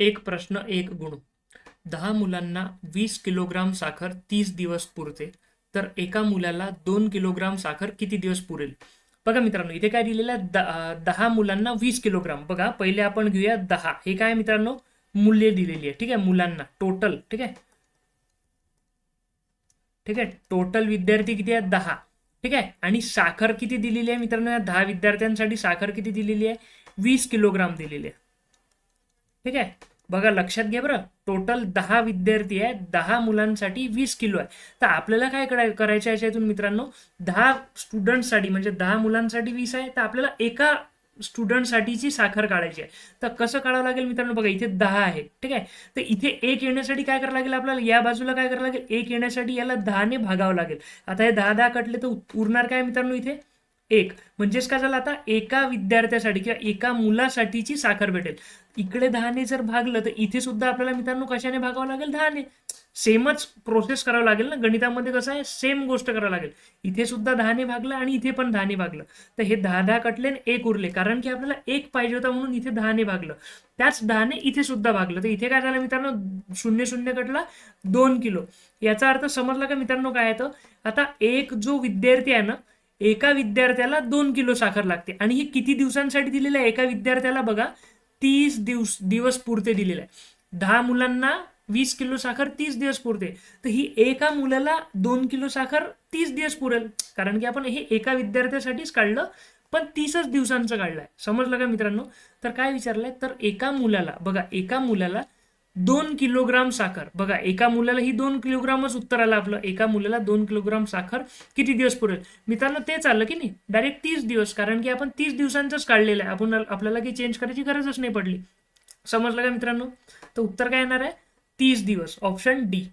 एक प्रश्न एक गुण. दहा मुलांना वीस किलोग्राम साखर तीस दिवस पुरते. तर एका मुलाला दोन किलोग्राम साखर किती दिवस पुरेल? बघा मित्रांनो इथे काय दिलेलं आहे? दहा मुलांना वीस किलोग्राम. बघा पहिले आपण घेऊया दहा. हे काय मित्रांनो? मूल्य दिलेली आहे. ठीक आहे? मुलांना. टोटल ठीक आहे? ठीक आहे? टोटल विद्यार्थी किती आहेत? दहा. ठीक आहे? आणि साखर किती दिलेली आहे मित्रांनो या दहा विद्यार्थ्यांसाठी? साखर किती दिलेली आहे? वीस किलोग्राम दिलेली आहे. ठीक आहे? बघा लक्षात घ्या बरं. टोटल दहा विद्यार्थी आहेत. दहा मुलांसाठी वीस किलो आहे तर आपल्याला काय करा करायचं आहे याच्यातून मित्रांनो? दहा स्टुडंटसाठी म्हणजे दहा मुलांसाठी वीस आहे. तर आपल्याला एका स्टुडंटसाठीची साखर काढायची आहे. तर कसं काढावं लागेल मित्रांनो? बघा इथे दहा आहे ठीक आहे? तर इथे एक येण्यासाठी काय करावं लागेल आपल्याला? या बाजूला काय करावं लागेल? एक येण्यासाठी याला दहाने भागावं लागेल. आता हे दहा दहा कटले तर उरणार काय मित्रांनो इथे? एक. म्हणजेच काय झालं आता? एका विद्यार्थ्यासाठी किंवा एका मुलासाठीची साखर भेटेल. इकडे दहाने जर भागलं तर इथे सुद्धा आपल्याला मित्रांनो कशाने भागावं लागेल? दहाने. सेमच प्रोसेस करावं लागेल ना? गणितामध्ये कसं आहे? सेम गोष्ट करावं लागेल. इथे सुद्धा दहाने भागलं आणि इथे पण दहाने भागलं. तर हे दहा दहा कटले आणि एक उरले. कारण की आपल्याला एक पाहिजे होता म्हणून इथे दहाने भागलं. त्याच दहाने इथे सुद्धा भागलं. तर इथे काय झालं मित्रांनो? शून्य शून्य कटला दोन किलो. याचा अर्थ समजला का मित्रांनो काय येतं? आता एक जो विद्यार्थी आहे ना एका विद्यार्थ्याला दोन किलो साखर लागते. आणि हे किती दिवसांसाठी दिलेलं आहे? एका विद्यार्थ्याला बघा तीस दिवस दिवस पुरते दिलेलं आहे. दहा मुलांना वीस किलो साखर तीस दिवस पुरते. तर ही एका मुलाला दोन किलो साखर तीस दिवस पुरेल. कारण की आपण हे एका विद्यार्थ्यासाठीच काढलं पण तीसच दिवसांचं काढलंय. समजलं का मित्रांनो? तर काय विचारलंय? तर एका मुलाला बघा एका मुलाला दोन किलोग्राम साखर. बघा एका मुलाला ही दोन किलोग्रामच उत्तर आलं आपलं. एका मुलाला दोन किलोग्राम साखर किती दिवस पुरेल? मित्रांनो तेच आलं की नाही? डायरेक्ट तीस दिवस कारण की आपण तीस दिवसांचंच काढलेलं आहे. आपण आपल्याला काही चेंज करायची गरजच नाही पडली. समजलं का मित्रांनो? तर उत्तर काय येणार आहे? तीस दिवस. Option D